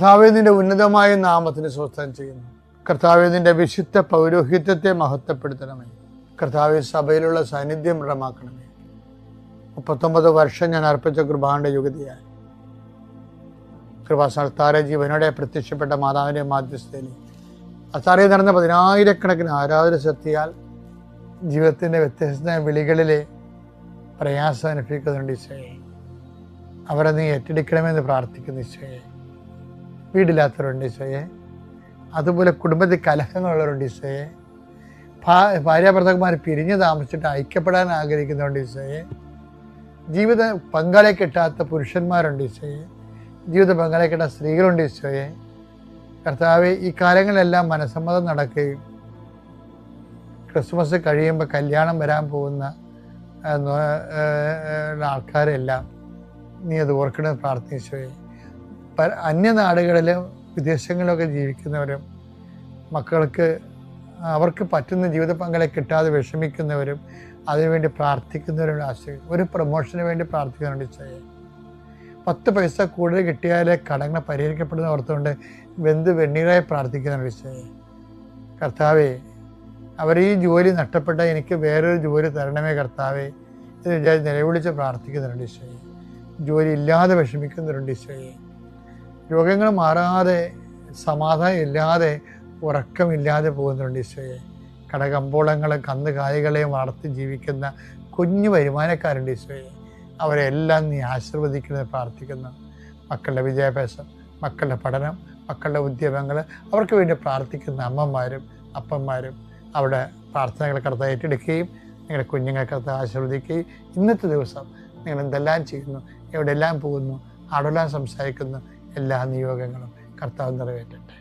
കർത്താവേദിന്റെ ഉന്നതമായ നാമത്തിന് സ്വസ്ഥം ചെയ്യുന്നു. കർത്താവേദിന്റെ വിശുദ്ധ പൗരോഹിത്യത്തെ മഹത്വപ്പെടുത്തണമേ. കർത്താവ് സഭയിലുള്ള സാന്നിധ്യം ദൃഢമാക്കണമേ. മുപ്പത്തൊമ്പത് വർഷം ഞാൻ അർപ്പിച്ച കൃപാന്റെ യുഗതിയായി. കൃപാസ്ഥാന ജീവനോടെ പ്രത്യക്ഷപ്പെട്ട മാതാവിന്റെ മാധ്യസ്ഥയിൽ അത്താറയിൽ നടന്ന പതിനായിരക്കണക്കിന് ആരാധന ശക്തിയാൽ ജീവിതത്തിന്റെ വ്യത്യസ്ത വിളികളിലെ പ്രയാസം അനുഭവിക്കുന്നുണ്ട് ഈശോയെ. അവരെ നീ ഏറ്റെടുക്കണമെന്ന് പ്രാർത്ഥിക്കുന്നു ഈശോയെ. വീടില്ലാത്തവരുണ്ട് ഈശോയെ. അതുപോലെ കുടുംബത്തിൽ കലഹങ്ങളുള്ളവരുണ്ട് ഈശോയെ. ഭാര്യ ഭാര്യാഭർത്താക്കന്മാർ പിരിഞ്ഞ് താമസിച്ചിട്ട് ഐക്യപ്പെടാൻ ആഗ്രഹിക്കുന്നവരുണ്ട് ഈശോയെ. ജീവിത പങ്കാളിയെ കിട്ടാത്ത പുരുഷന്മാരുണ്ട് ഈശോയെ. ജീവിത പങ്കാളിയെ കിട്ടാത്ത സ്ത്രീകളുണ്ട് ഈശോയെ. കർത്താവ് ഈ കാലങ്ങളിലെല്ലാം മനസ്സമ്മതം നടക്കുകയും ക്രിസ്മസ് കഴിയുമ്പോൾ കല്യാണം വരാൻ പോകുന്ന ആൾക്കാരെല്ലാം നീ അത് ഓർക്കണമെന്ന് പ്രാർത്ഥിച്ചോയെ പല അന്യനാടുകളിലും വിദേശങ്ങളിലൊക്കെ ജീവിക്കുന്നവരും മക്കൾക്ക് അവർക്ക് പറ്റുന്ന ജീവിത പങ്കാളെ കിട്ടാതെ വിഷമിക്കുന്നവരും അതിനുവേണ്ടി പ്രാർത്ഥിക്കുന്നവരും ആശ്രയിക്കും. ഒരു പ്രൊമോഷന് വേണ്ടി പ്രാർത്ഥിക്കുന്നുണ്ട് ഈശോയെ. പത്ത് പൈസ കൂടുതൽ കിട്ടിയാലേ കടങ്ങൾ പരിഹരിക്കപ്പെടുന്ന ഓർത്തുകൊണ്ട് വെന്ത് വെണ്ണീറായി പ്രാർത്ഥിക്കുന്നുണ്ട് ഈശോയെ. കർത്താവേ അവർ ഈ ജോലി നഷ്ടപ്പെട്ട എനിക്ക് വേറൊരു ജോലി തരണമേ കർത്താവേ എന്ന് വിചാരിച്ച് നിലവിളിച്ച് പ്രാർത്ഥിക്കുന്നുണ്ട് ഈശോയെ. ജോലി ഇല്ലാതെ വിഷമിക്കുന്നുണ്ട് ഈശോയെ. രോഗങ്ങൾ മാറാതെ സമാധാനം ഇല്ലാതെ ഉറക്കമില്ലാതെ പോകുന്നുണ്ട് ഈശോയെ. കടകമ്പോളങ്ങളെ കന്നുകാലികളെയും വളർത്തി ജീവിക്കുന്ന കുഞ്ഞു വരുമാനക്കാരുണ്ട് ഈശോയെ. അവരെല്ലാം നീ ആശീർവദിക്കുന്നത് പ്രാർത്ഥിക്കുന്നു. മക്കളുടെ വിദ്യാഭ്യാസം മക്കളുടെ പഠനം മക്കളുടെ ഉദ്യമങ്ങൾ അവർക്ക് വേണ്ടി പ്രാർത്ഥിക്കുന്ന അമ്മമാരും അപ്പന്മാരും അവിടെ പ്രാർത്ഥനകൾ കടത്ത് ഏറ്റെടുക്കുകയും നിങ്ങളുടെ കുഞ്ഞുങ്ങളെ ആശീർവദിക്കുകയും ഇന്നത്തെ ദിവസം നിങ്ങൾ എന്തെല്ലാം ചെയ്യുന്നു എവിടെയെല്ലാം പോകുന്നു അവിടെല്ലാം സംസാരിക്കുന്നു എല്ലാ നിയോഗങ്ങളും കർത്താവ് നിറവേറ്റട്ടെ.